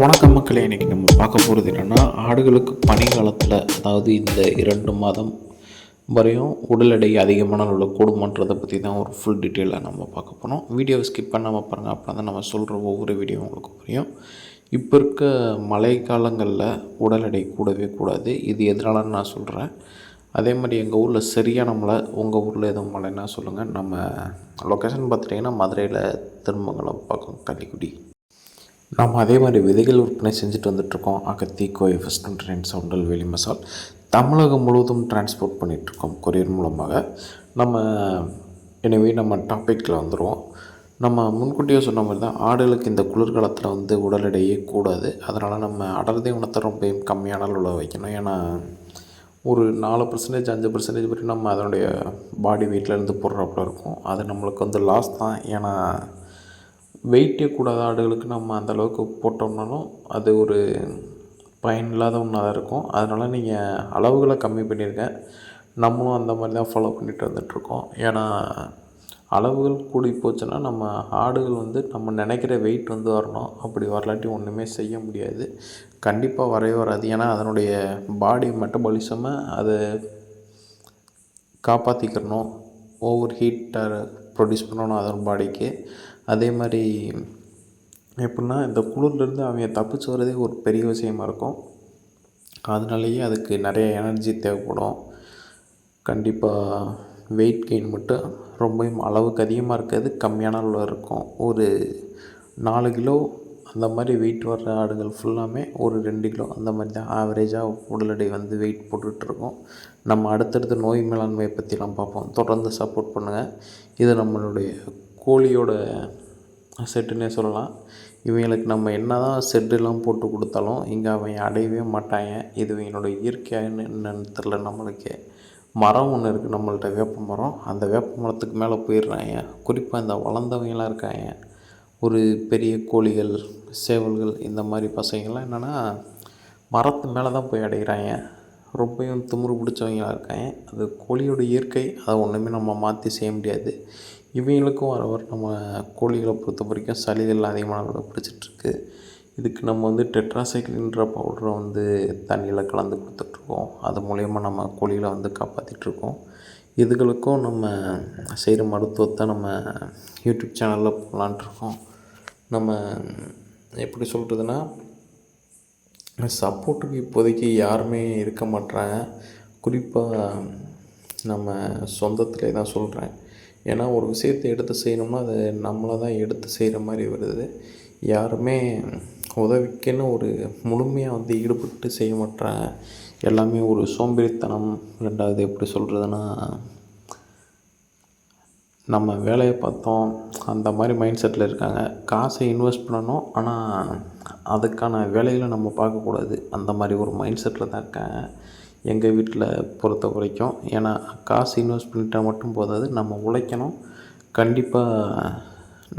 வணக்கம் மக்களே இன்றைக்கி நம்ம பார்க்க போகிறது என்னென்னா ஆடுகளுக்கு பனிக்காலத்தில் அதாவது இந்த இரண்டு மாதம் வரையும் உடல் எடை அதிகமான உள்ள கூடுமான்றதை பற்றி தான் ஒரு ஃபுல் டீட்டெயிலாக நம்ம பார்க்க போகிறோம் வீடியோவை ஸ்கிப் பண்ணாமல் பாருங்கள் அப்போ தான் நம்ம சொல்கிற ஒவ்வொரு வீடியோ உங்களுக்கு புரியும். இப்போ இருக்க மழை காலங்களில் உடல் எடை கூடவே கூடாது. இது எதனாலன்னு நான் சொல்கிறேன் அதே மாதிரி எங்கள் ஊரில் சரியான மழை உங்கள் ஊரில் எதுவும் மழைன்னா சொல்லுங்கள் நம்ம லொக்கேஷன் பார்த்துட்டிங்கன்னா மதுரையில் திருமங்கலம் பக்கம் கள்ளிக்குடி நம்ம அதே மாதிரி விதைகள் விற்பனை செஞ்சுட்டு வந்துட்ருக்கோம் அகத்தி கோய் ஃபஸ்ட் ட்ரெயின் சவுண்டல் வெளி மசால். தமிழகம் முழுவதும் டிரான்ஸ்போர்ட் பண்ணிகிட்ருக்கோம் கொரியர் மூலமாக. நம்ம எனவே நம்ம டாப்பிக்கில் வந்துடுவோம் நம்ம முன்கூட்டியே சொன்ன மாதிரி தான் ஆடுகளுக்கு இந்த குளிர்காலத்தில் வந்து உடல் எடையே கூடாது. அதனால் நம்ம அடர்தே உணத்தை ரொம்ப கம்மியான அளவில் வைக்கணும். ஏன்னா ஒரு நாலு பர்சன்டேஜ் அஞ்சு பர்சன்டேஜ் வரைக்கும் நம்ம அதனுடைய பாடி வெயிட்லேருந்து போடுறாப்புல இருக்கும். அது நம்மளுக்கு வந்து லாஸ் தான். ஏன்னா வெயிட்டே கூடாத ஆடுகளுக்கு நம்ம அந்தளவுக்கு போட்டோம்னாலும் அது ஒரு பயனில்லாத ஒன்றா தான் இருக்கும். அதனால் நீங்கள் அளவுகளை கம்மி பண்ணியிருக்கேன் நம்மளும் அந்த மாதிரி தான் ஃபாலோ பண்ணிட்டு வந்துட்ருக்கோம் ஏன்னா அளவுகள் கூடி போச்சுன்னா நம்ம ஆடுகள் வந்து நம்ம நினைக்கிற வெயிட் வந்து வரணும். அப்படி வரலாட்டி ஒன்றுமே செய்ய முடியாது. கண்டிப்பாக வரவே வராது. ஏன்னா அதனுடைய பாடி மெட்டபாலிசமை அதை காப்பாற்றிக்கிறணும் ஓவர் ஹீட்டை ப்ரொடியூஸ் பண்ணணும் அதன் பாடிக்கு அதே மாதிரி எப்படின்னா இந்த குளிர்லேருந்து அவங்க தப்பிச்சு வரதே ஒரு பெரிய விஷயமா இருக்கும். அதனாலேயே அதுக்கு நிறைய எனர்ஜி தேவைப்படும். கண்டிப்பாக வெயிட் கெயின் மட்டும் ரொம்பவும் அளவுக்கு அதிகமாக இருக்காது கம்மியான அளவில் இருக்கும். ஒரு நாலு கிலோ அந்த மாதிரி வெயிட் வர்ற ஆடுகள் ஃபுல்லாமே ஒரு ரெண்டு கிலோ அந்த மாதிரி தான். ஆவரேஜாக உடல் எடை வந்து வெயிட் போட்டுட்ருக்கோம் நம்ம அடுத்தடுத்த நோய் மேலாண்மையை பற்றிலாம் பார்ப்போம். தொடர்ந்து சப்போர்ட் பண்ணுங்கள் இது நம்மளுடைய கோழியோட செட்டுன்னே சொல்லலாம். இவங்களுக்கு நம்ம என்ன தான் செட்டுலாம் போட்டு கொடுத்தாலும் இங்கே அவன் அடையவே மாட்டாங்க. இது இவங்களோட இயற்கையான என்னன்னு தெரில நம்மளுக்கே. மரம் ஒன்று இருக்குது நம்மள்ட்ட வேப்ப மரம். அந்த வேப்ப மரத்துக்கு மேலே போயிடுறாங்க. குறிப்பாக இந்த வளர்ந்தவங்களாம் இருக்காங்க. ஒரு பெரிய கோழிகள் சேவல்கள் இந்த மாதிரி பசங்கள்லாம் என்னென்னா மரத்து மேலே தான் போய் அடைகிறாங்க ரொம்பவும் திமிரு பிடிச்சவங்களாக இருக்காங்க. அது கோழியோட இயற்கை அதை ஒன்றுமே நம்ம மாற்றி செய்ய முடியாது. இவங்களுக்கும் வர வர நம்ம கோழிகளை பொறுத்த வரைக்கும் சளிகள் அதிகமான அளவில் பிடிச்சிட்ருக்கு. இதுக்கு நம்ம வந்து டெட்ராசைக்ளின்ற பவுடரை வந்து தண்ணியில் கலந்து கொடுத்துட்ருக்கோம். அது மூலயமா நம்ம கோழிகளை வந்து காப்பாற்றிட்ருக்கோம் இதுகளுக்கும் நம்ம செய்கிற மருத்துவத்தை நம்ம யூடியூப் சேனலில் போகலான்ட்ருக்கோம் நம்ம எப்படி சொல்கிறதுனா சப்போர்ட்டுக்கு இப்போதைக்கு யாருமே இருக்க மாட்றாங்க. குறிப்பாக நம்ம சொந்தத்திலே தான் சொல்கிறேன் ஏன்னா ஒரு விஷயத்தை எடுத்து செய்யணும்னா அது நம்மளை தான் எடுத்து செய்கிற மாதிரி வருது. யாருமே உதவிக்குன்னு ஒரு முழுமையாக வந்து ஈடுபட்டு செய்ய மாட்றாங்க எல்லாமே ஒரு சோம்பேறித்தனம் ரெண்டாவது எப்படி சொல்கிறதுனா நம்ம வேலையை பார்த்தோம் அந்த மாதிரி மைண்ட் செட்டில் இருக்காங்க. காசை இன்வெஸ்ட் பண்ணணும் ஆனால் அதுக்கான வேலைகளை நம்ம பார்க்கக்கூடாது. அந்த மாதிரி ஒரு மைண்ட் செட்டில் தான் இருக்காங்க எங்கள் வீட்டில் பொறுத்த வரைக்கும். ஏன்னா காசு இன்வெஸ்ட் பண்ணிட்டால் மட்டும் போதாது நம்ம உழைக்கணும். கண்டிப்பாக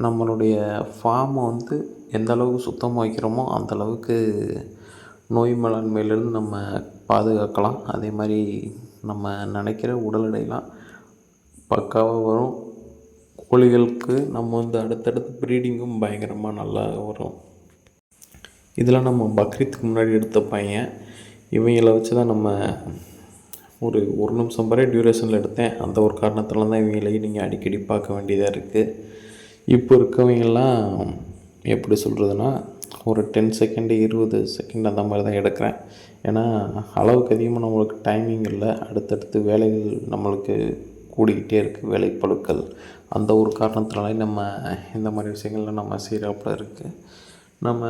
நம்மளுடைய ஃபார்மை வந்து எந்த அளவுக்கு சுத்தமாக வைக்கிறோமோ அந்தளவுக்கு நோய் மேலாண்மையிலேருந்து நம்ம பாதுகாக்கலாம். அதே மாதிரி நம்ம நினைக்கிற உடல் எடையெல்லாம் பக்காவாக வரும். கோழிகளுக்கு நம்ம வந்து அடுத்தடுத்து ப்ரீடிங்கும் பயங்கரமாக நல்லா வரும். இதெல்லாம் நம்ம பக்ரீத்துக்கு முன்னாடி எடுத்த பையன். இவங்களை வச்சு தான் நம்ம ஒரு ஒரு நிமிஷம் வரை டியூரேஷனில் எடுத்தேன். அந்த ஒரு காரணத்தில் தான் இவங்களையும் நீங்கள் அடிக்கடி பார்க்க வேண்டியதாக இருக்குது இப்போ இருக்கவங்கெல்லாம் எப்படி சொல்கிறதுனா ஒரு டென் செகண்டு இருபது செகண்ட் அந்த மாதிரி தான் எடுக்கிறேன். ஏன்னா அளவுக்கு அதிகமாக நம்மளுக்கு டைமிங் இல்லை. அடுத்தடுத்து வேலைகள் நம்மளுக்கு கூடிக்கிட்டே இருக்குது வேலைப்பழுக்கள் அந்த ஒரு காரணத்தினாலே நம்ம இந்த மாதிரி விஷயங்கள்லாம் நம்ம செய்கிறாப்புல இருக்குது நம்ம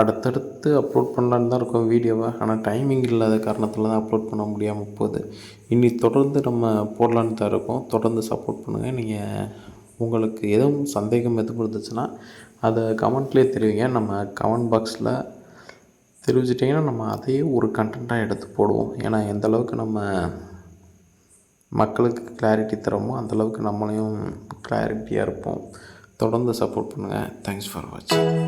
அடுத்தடுத்து அப்லோட் பண்ணலான்னு தான் இருக்கோம் வீடியோவை ஆனால் டைமிங் இல்லாத காரணத்தில் தான் அப்லோட் பண்ண முடியாமல் போகுது. இனி தொடர்ந்து நம்ம போடலான்னு தான் இருக்கோம். தொடர்ந்து சப்போர்ட் பண்ணுங்கள் நீங்கள் உங்களுக்கு எதுவும் சந்தேகம் எதுவும் இருந்துச்சுன்னா அதை கமெண்ட்லேயே தெரிவிங்க. நம்ம கமெண்ட் பாக்ஸில் தெரிவிச்சிட்டிங்கன்னா நம்ம அதையே ஒரு கண்டென்ட்டாக எடுத்து போடுவோம். ஏன்னா எந்த அளவுக்கு நம்ம மக்களுக்கு கிளாரிட்டி தரோமோ அந்தளவுக்கு நம்மளையும் கிளாரிட்டியாக இருப்போம். தொடர்ந்து சப்போர்ட் பண்ணுங்கள் தேங்க்ஸ் ஃபார் வாட்சிங்